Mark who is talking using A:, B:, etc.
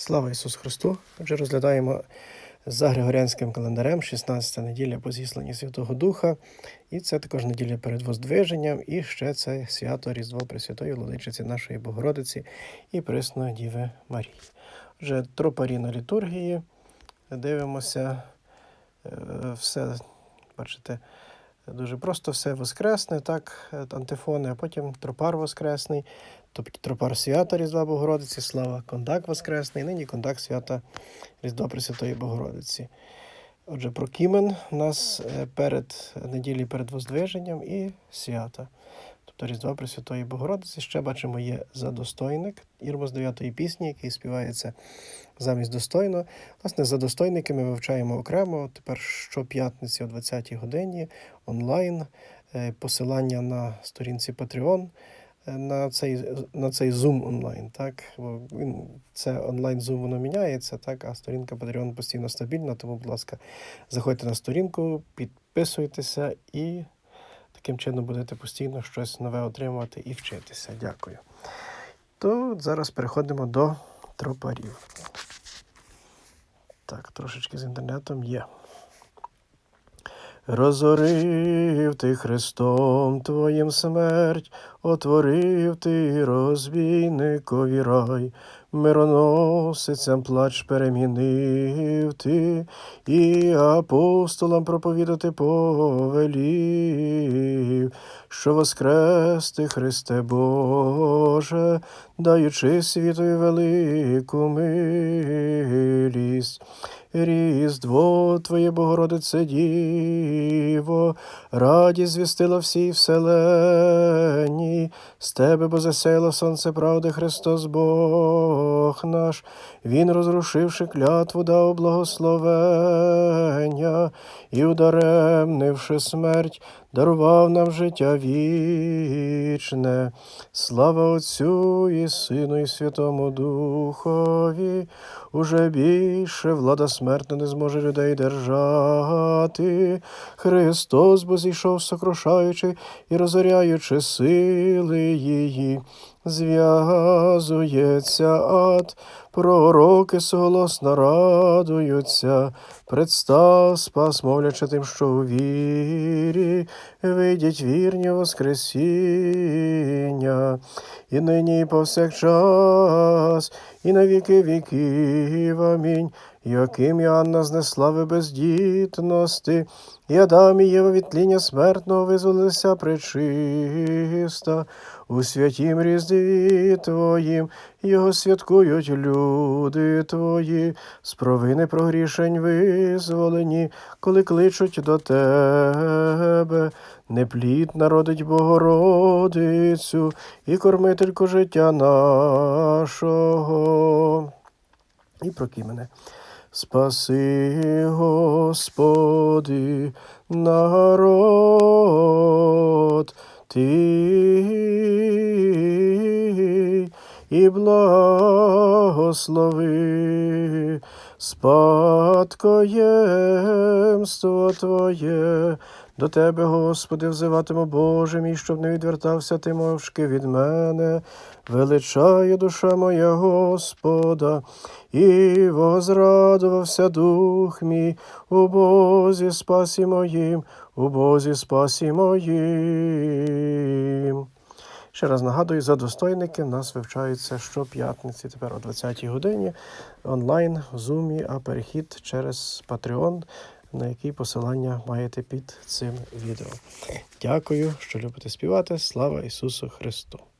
A: Слава Ісусу Христу! Отже, розглядаємо за Григоріанським календарем 16 неділя по зісланні Святого Духа. І це також неділя перед Воздвиженням, і ще це свято Різдво Пресвятої Владичиці нашої Богородиці і Пресної Діви Марії. Отже, тропарі на літургії. Дивимося е, все, бачите, дуже просто все воскресне, так, антифони, а потім тропар воскресний, тобто тропар свята Різдва Богородиці, слава кондак воскресний, нині кондак свята Різдва Пресвятої Богородиці. Отже, про Кімен у нас е, перед неділі перед Воздвиженням і свята. Тобто Різдва Пресвятої Богородиці. Ще бачимо, є задостойник, ірмо з 9-ї пісні, який співається замість достойно. Власне, за достойники ми вивчаємо окремо. Тепер щоп'ятниці о 20-й годині онлайн. Е, Посилання на сторінці Patreon на цей, на цей Zoom онлайн. Так? Він, це онлайн Zoom воно міняється, так? а сторінка Patreon постійно стабільна. Тому, будь ласка, заходьте на сторінку, підписуйтеся і таким чином будете постійно щось нове отримувати і вчитися. Дякую. То зараз переходимо до тропарів. Так, трошечки з інтернетом є. Розорив ти Христом Твоїм смерть, отворив ти розбійникові рай, мироносицям плач перемінив ти, і апостолам проповідати повелів, що воскрес ти, Христе Боже, даючи світові велику милість. Різдво Твоє, Богородице Діво, радість звістила всій з Тебе, бо засяяло сонце правди Христос Бог наш, Він, розрушивши клятву, дав благословення і, ударемнивши смерть, дарував нам життя вічне. Слава Отцю і Сину, і Святому Духові, уже більше влада смертна не зможе людей держати. Христос бо зійшов, сокрушаючи і розоряючи сили її. Зв'язується ад, пророки соголосно радуються, представ спас, мовлячи тим, що у вірі, вийдіть вірні Воскресіння, і нині і повсякчас, і на віки віків. Амінь. Яким Іоанна з неслави бездітності, і Адам і Єва від тління смертного визволилися пречиста, у святім різдві Твоїм, його святкують люди Твої, з провини прогрішень визволені, коли кличуть до Тебе. Неплід народить Богородицю і кормительку життя нашого. І прокимене. Спаси, Господи, народ Ти і благослови спадкоємство Твоє. До Тебе, Господи, взиватиму Боже мій, щоб не відвертався ти мовчки від мене. Величає душа моя Господа, і возрадувався дух мій у Бозі спасі моїм, у Бозі спасі моїм. Ще раз нагадую, за достойники нас вивчаються щоп'ятниці, тепер о 20-й годині онлайн в Zoom, а перехід через Patreon, на який посилання маєте під цим відео. Дякую, що любите співати. Слава Ісусу Христу!